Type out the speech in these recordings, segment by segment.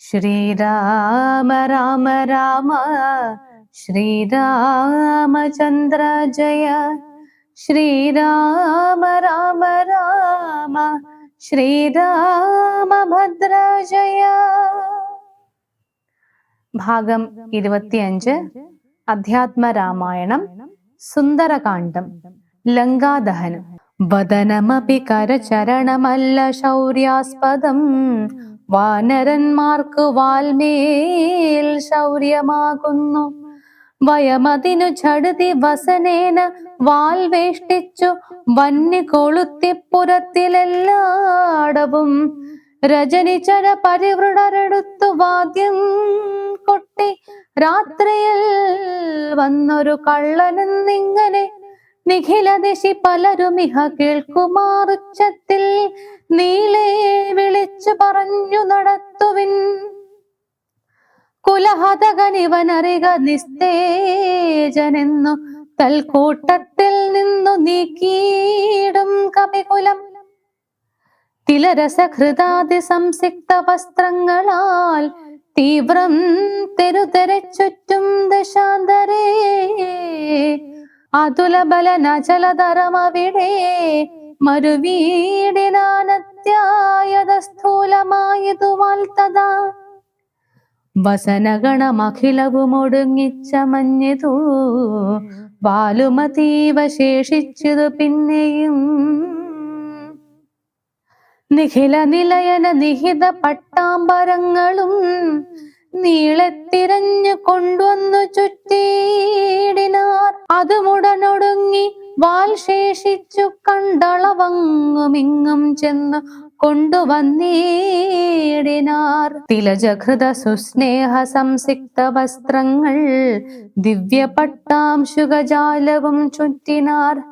ശ്രീരാമ രാമ രാമ ശ്രീരാമചന്ദ്ര ജയ ശ്രീരാമ രാമ രാമ ശ്രീരാമഭദ്ര ജയ. ഭാഗം ഇരുപത്തിയഞ്ച് അധ്യാത്മ രാമായണം സുന്ദരകാന്ഡം ലങ്കാദഹനം. വദനമപി കരചരണമല്ല ശൗര്യാസ്പദം വാനരന്മാർക്ക് വാൽമേൽ ശൗര്യമാകുന്നു. വയമതിനു ചടുതി വസനേന വാൽവേഷ്ടിച്ചു വന്നി കൊളുത്തിപ്പുറത്തിലെല്ലാടവും രജനിചര പരിവൃടരെടുത്തു വാദ്യം കൊട്ടി. രാത്രിയിൽ വന്നൊരു കള്ളനെന്നിങ്ങനെ നിഖിലദിശി ഇഹ കേൾക്കുമാറുച്ചത്തിൽ നീളേ വിളിച്ചു പറഞ്ഞു നടത്തുവിൻ. കുലഹതകനിവനറിക നിസ്തേജനെന്നു തൽക്കൂട്ടത്തിൽ നിന്നു നീക്കിയിടും കപികുലം. തിലരസഹൃദാതി സംസിക്ത വസ്ത്രങ്ങളാൽ തീവ്രം തെരുതെരച്ചുറ്റും ദശാന്തരേ അതുലബലനചലതരമവിടെ മരുവീടിനാനത്യായതസ്ഥൂലമായതുവാൽ തഥാ വസനഗണമഖിലവുമൊടുങ്ങിച്ചമഞ്ഞതു വാലുമതീവ ശേഷിച്ചതു പിന്നെയും. നിഖില നിലയന നിഹിത പട്ടാമ്പരങ്ങളും നീളത്തിരഞ്ഞു കൊണ്ടുവന്നു ചുറ്റിയിടിനാർ അതുമുടനൊടുങ്ങി വാൽ ശേഷിച്ചു കണ്ടളവങ്ങുമിങ്ങും ചെന്ന് കൊണ്ടുവന്നീടിനാർ. തിലജഹൃത സുസ്നേഹ സംസിക്ത വസ്ത്രങ്ങൾ ദിവ്യ പട്ടാംശുകജാലവും ചുറ്റിനാർ.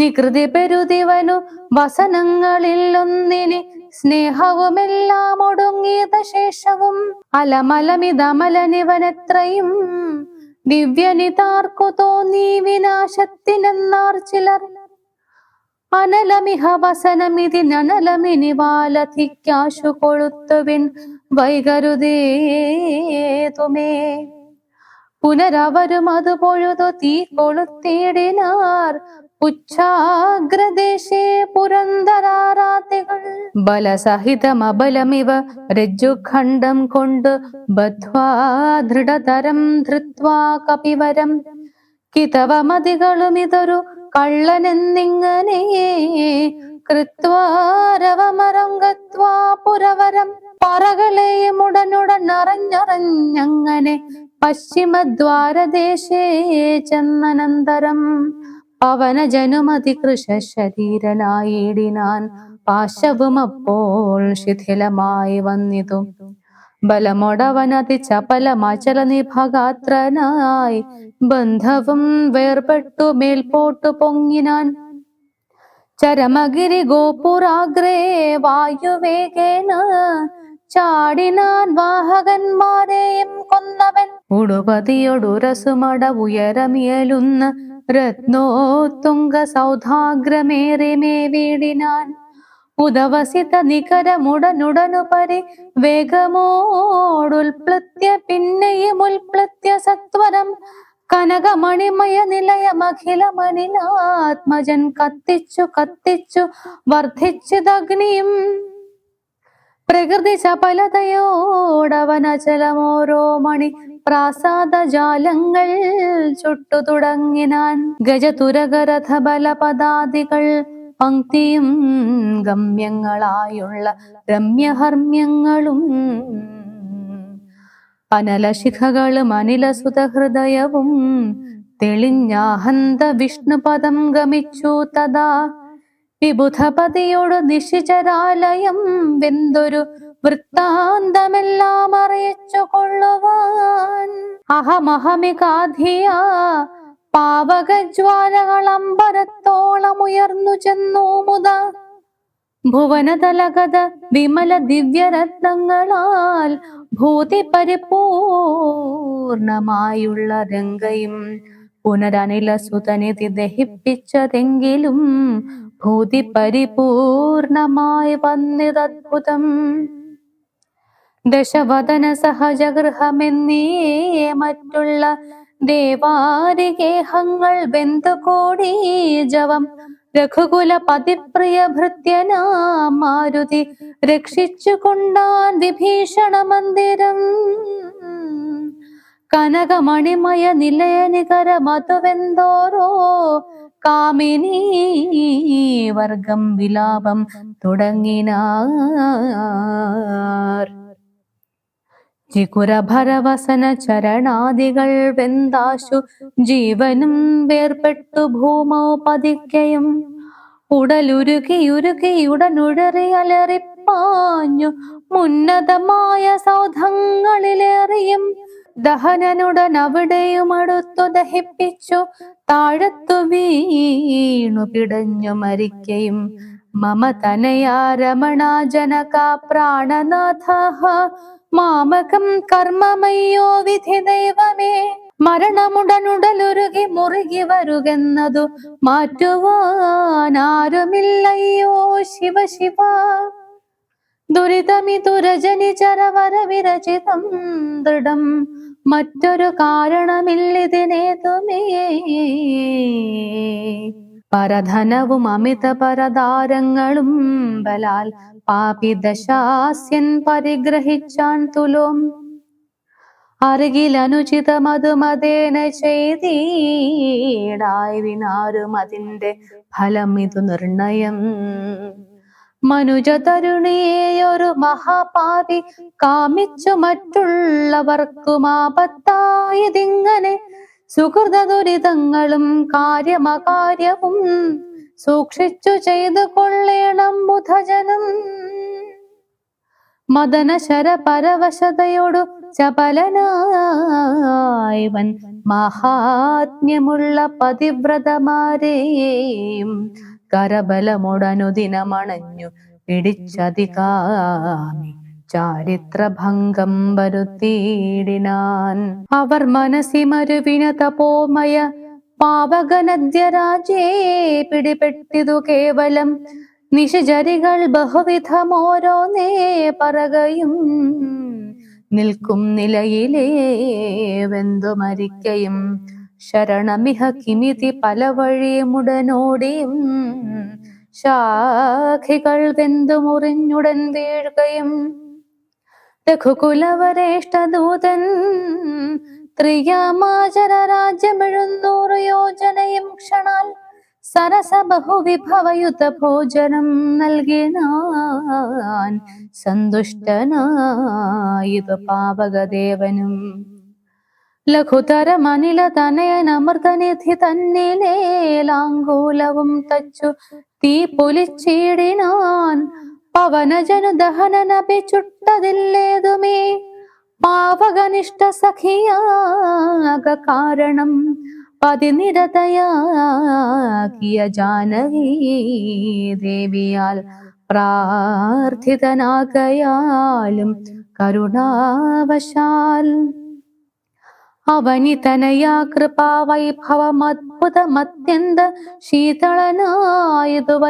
നികൃതി പെരുതിവനു വസനങ്ങളിൽ ഒന്നിനെ സ്നേഹവുമെല്ലാം ഒടുങ്ങിയത ശേഷവും അലമലമിതമലനിവനെത്രയും ദിവ്യനിതാർക്കു തോന്നി വിനാശത്തിനെന്നാർ ചിലർ. അനലമിഹ വസനമിതിനലമിനി വാലധിക്കാശു കൊളുത്തുവിൻ വൈകരുതേതുമേ പുനരവരും അത് പൊഴുതു തീ കൊളുത്തിയിടിനാർ ഉച്ഛാഗ്രദേശേ പുരന്തരാരാതികൾ ബലസഹിതമബലമിവ രജ്ജുഖണ്ഡം കൊണ്ട് ബദ്ധ്വാ ദൃഢതരം ധൃത്വാ കപിവരം. കിതവമതികളുമിതൊരു കള്ളനെന്നിങ്ങനെ കൃത്വാരവമരം ഗത്വാ പുരവരം. പറകളെയും ഉടനുടൻ അറിഞ്ഞറിഞ്ഞങ്ങനെ പശ്ചിമദ്വാരദേശേ ചെന്നനന്തരം പവനജനുമതി കൃഷ ശരീരനായിടിനാൻ പാശവും അപ്പോൾ ശിഥിലമായി വന്നിതു. ബലമൊടവനതി ചപലമചല നിഭഗാത്രനായി ബന്ധവും വേർപെട്ടു മേൽപോട്ടു പൊങ്ങിനാൻ. ചരമഗിരി ഗോപുരാഗ്രേ വായുവേഗേന ചാടിനാൻ വാഹകന്മാരെയും കൊന്നവൻ. ഉടുപതിയൊടുരസുമട ഉയരമിയലുന്ന രത്നോത്തുംഗ സൗധാഗ്രമേറെ മേവീടിനാൻ ഉദവസിത നികരമുടനുടനു പരി വേഗമോടുൽപ്ലത്യ പിന്നെയും ഉൽപ്ലത്യ സത്വരം കനകമണിമയ നിലയമഖിലമനിലാത്മജൻ കത്തിച്ചു കത്തിച്ചു വർദ്ധിച്ചതഗ്നിയും പ്രകൃതി ചപലതയോടവനചലമോരോ മണി പ്രാസാദ ജാലങ്ങൾ ചുട്ടു തുടങ്ങിനാൻ ഗജതുരകരഥ ബലപദാദികൾ പങ്ക്തിയും ഗമ്യങ്ങളായുള്ള രമ്യഹർമ്യങ്ങളും അനലശിഖകളും അനിലസുതഹൃദയവും തെളിഞ്ഞാഹന്ത വിഷ്ണുപദം ഗമിച്ചു തഥാ വിബുധപതിയോട് നിശിചരാലയം വെന്തൊരു വൃത്താന്തമെല്ലാം അറിയിച്ചു കൊള്ളുവാൻ അഹമഹമികാധിയ പാവകജ്വാലകൾ ഉയർന്നു ചെന്നു മുത. ഭുവനതലകത വിമല ദിവ്യരത്നങ്ങളാൽ ഭൂതി പരിപൂർണമായുള്ള രംഗയും പുനരനില സുതനിധി ദഹിപ്പിച്ചതെങ്കിലും ഭൂതി പരിപൂർണമായി വന്നിതദ്ഭുതം ദശവദന സഹജഗൃഹമെന്നീ മറ്റുള്ള ദേവാരികേഹങ്ങൾ ബന്ധുകൂടി ജവം. രഘുകുല പതിപ്രിയ ഭൃത്യനാ മാരുതി രക്ഷിച്ചു വിഭീഷണ മന്ദിരം. കനകമണിമയ നിലയനികര മധുവെന്തോരോ കാമിനി വർഗം വിലാപം തുടങ്ങിനാർ. ജികുരഭരവസന ചരണാദികൾ വെന്താശു ജീവനും വേർപെട്ടു ഭൂമോ പതിക്കയും ഉടലുരുകിയുരുകിയുടനുഴറി അലറിപ്പാഞ്ഞു മുന്നതമായ സൗധങ്ങളിലേറിയും അടുത്തു ദഹിപ്പിച്ചു. താഴത്തു വീണു പിടഞ്ഞു മരിക്കയും. മമ തനയാ രമണ ജനക പ്രാണനാഥ. മാമകം കർമ്മമയ്യോ വിധി ദൈവമേ. മരണമുടനുടലുരുകി മുറുകി വരുകെന്നതു മാറ്റുവാനാരുമില്ലയ്യോ ശിവ ശിവ ദുരിതമിതു വിരചിതം ദൃഢം. മറ്റൊരു കാരണമില്ലിതിനേതുമേ. പരധനവും അമിത പരദാരങ്ങളും ബലാൽ പാപിദശാസ്യൻ പരിഗ്രഹിച്ചാൻ തുലോം. അരുകിൽ മതേന ചെയ്തീടായി വിനാരും അതിന്റെ ഫലം ഇതു നിർണയം. മനുജ തരുണിയെയൊരു മഹാപാപി കാമിച്ചു മറ്റുള്ളവർക്കും ആപത്തായതിങ്ങനെ സുഹൃത ദുരിതങ്ങളും കാര്യമകാര്യവും സൂക്ഷിച്ചു ചെയ്തു കൊള്ളേണം മുധജനം. മദനശര പരവശതയോടു ചപലനായവൻ മഹാത്മ്യമുള്ള പതിവ്രതമാരെയും കരബലമുടനുദിനമണഞ്ഞു പിടിച്ചതികാമി ചാരിത്രഭംഗം വരുത്തിയിടിനാൻ. അവർ മനസ്സിമരുവിന തപോമയ പാവകനദ്യരാജേ പിടിപെട്ടിതു കേവലം നിശചരികൾ ബഹുവിധമോരോന്നേ പറകയും നിൽക്കും നിലയിലേ വെന്തു മരിക്കയും ശരണമിഹ കിമിതി പല വഴിയുമുടനോടിയും ശാഖികൾ വെന്തു മുറിഞ്ഞുടൻ വീഴുകയും രഘുകുലവരേഷ്ടദൂതൻ ത്രിയാമാചര രാജ്യമെഴുന്നൂറ് യോജനയും ക്ഷണാൽ സരസ ബഹുവിഭവയുത ഭോജനം നൽകിനാൻ സന്തുഷ്ടനായിതു പാവകദേവനും. ലഘുതരമനില തനയനമൃതനിധി തന്നിലേലാങ്കൂലവും തച്ചു. തീ പൊലിച്ചിടിനാൻ പവനജനു ദഹനനപി ചുട്ടതില്ലേതുമേ പാവകനിഷ്ഠ സഖിയാക കാരണം പതിനിരതയാക്കിയ ജാനകി ദേവിയാൽ പ്രാർത്ഥിതനാകയാലും കരുണാവശാൽ. അവനിതനയാ കൃപാവൈഭവമദ്ഭുതമത്യന്ത ശീതളനായതു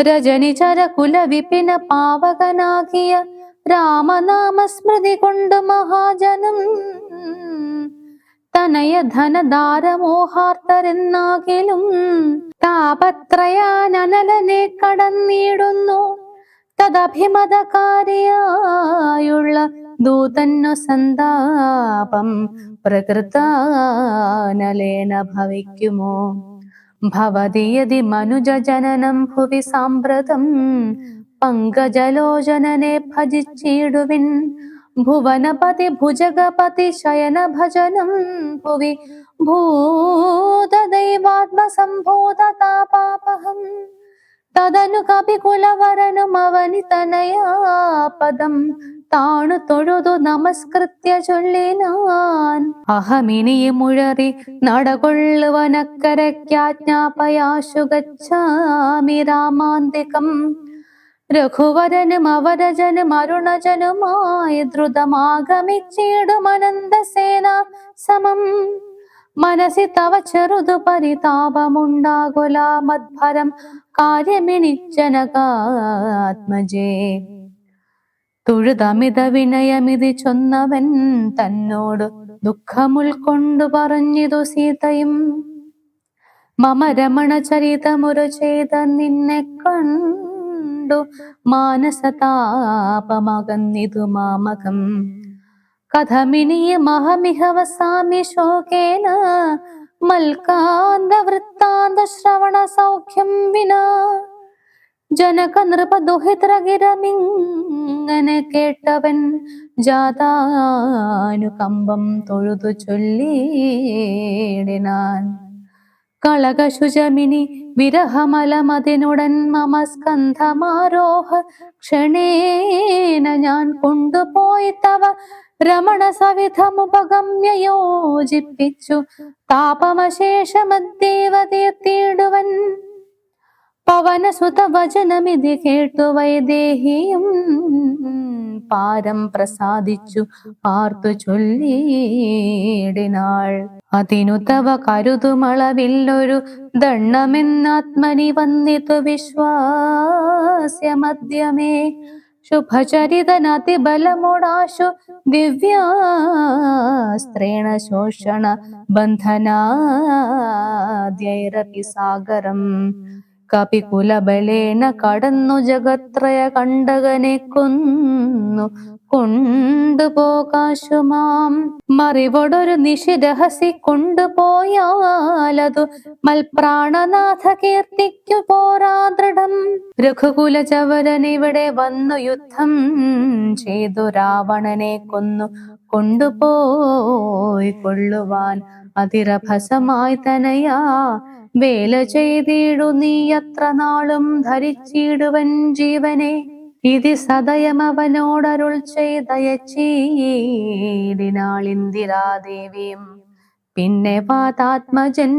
രജനി ചരകുല വിപിന പാവകനാകിയ രാമനാമസ്മൃതി കൊണ്ട് മഹാജനം. തനയ ധനദാരമോഹാർത്തരെന്നാകിലും താപത്രയാനലനെ കടന്നിടുന്നു. തദഭിമതകാരിയായുള്ള ദൂതന്നു സന്താപം പ്രകൃതാനലേന ഭവിക്കുമോ? ഭവതി യതി മനുജ ജനനം ഭുവി സാമ്പ്രതം പങ്കജലോചനനെ ഭജിച്ചിടുവിൻ. ഭുവനപതി ഭുജഗപതി ശയന ഭജനം ഭുവി ഭൂതദൈവാത്മസംഭൂതതാപാപഹം. തദനു കപികുലവരനും അവനി തനയാപദം താണു തൊഴുതു നമസ്കൃത്യ ചൊല്ലിനാൻ അഹമിനിയെ മുഴറി നടകൊള്ളുവനക്കരയ്ക്കാജ്ഞാപയാശു ഗച്ഛാമി രാമാന്തികം. രഘുവരനും അവരജനും അരുണജനുമായി ദ്രുതമാഗമിച്ചിടുമനന്തസേന സമം. മനസ്സി തവ ചെറുതു പരിതാപമുണ്ടാകുല മദ്ഭരം. കാര്യമിണിച്ചനകാത്മജേ തൊഴുതമിത വിനയമിതി ചൊന്നവൻ തന്നോട് ദുഃഖമുൾക്കൊണ്ടു പറഞ്ഞിതു സീതയും. മമ രമണ ചരിതമുര ചെയ്ത നിന്നെ കണ്ടു മാനസതാപമകന്നിതു മാമകം. കഥമിനിയ മഹമിഹവസാമി ശോകേന മൽക്കാന്ത വൃത്താന്ത ശ്രവണ സൗഖ്യം വിനാ ജനക നൃപദുഹിതരകിരമിങ്ങനെ കേട്ടവൻ ജാതാനുകമ്പം തൊഴുതു ചൊല്ലിയിടിനാൻ. കളകശുചമിനി വിരഹമലമതിനുടൻ മമ സ്കന്ധമാരോഹ ക്ഷണേന ഞാൻ കൊണ്ടുപോയി തവ രമണ സവിധമുപഗമ്യ യോജിപ്പിച്ചു പവനസുത വചനമിതി കേട്ടു വൈദേഹിയും പാരം പ്രസാദിച്ചു പാർത്തു ചൊല്ലിയിടിനാൾ. അതിനു തവ കരുതുമളവില്ലൊരു ദണ്ണമെന്നാത്മനി വന്നിതു വിശ്വാസ്യമദ്യമേ. ശുഭചരിതനതിബലമുടാശു ദിവ്യാസ്ത്രേണ ശോഷണ ബന്ധനാദ്യൈരപി സാഗരം കപികുലബലേന കടന്നു ജഗത്രയ കണ്ടകനെ കൊന്നു. കൊണ്ടുപോകാശുമാം മറിവടൊരു നിശിരഹസി കൊണ്ടുപോയാലതു മൽപ്രാണനാഥ കീർത്തിക്കു പോരാ ദൃഢം. രഘുകുല ഇവിടെ വന്നു യുദ്ധം ചെയ്തു. രാവണനെ കൊന്നു. കൊണ്ടുപോയി കൊള്ളുവാൻ. അതിരഭസമായി തനയാ വേല ചെയ്തിടു നീ അത്ര നാളും ധരിച്ചിടുവൻ ജീവനെ. ഇതി സദയം അവനോടരുൾ ചെയ്തയച്ചീടിനാൾ ഇന്ദിരാദേവിയും പിന്നെ പാതാത്മജൻ.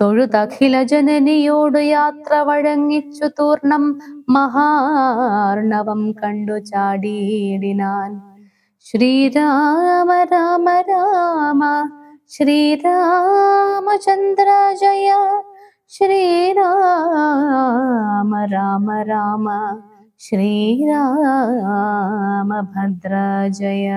തൊഴുതഖില ജനനിയോട് യാത്ര വഴങ്ങിച്ചു തൂർണം. മഹാർണവം കണ്ടു ചാടിയിടിനാൻ. ശ്രീരാമ രാമ രാമ ശ്രീരാമചന്ദ്ര ജയ ശ്രീരാമ രാമ രാമ ശ്രീരാമഭദ്ര ജയ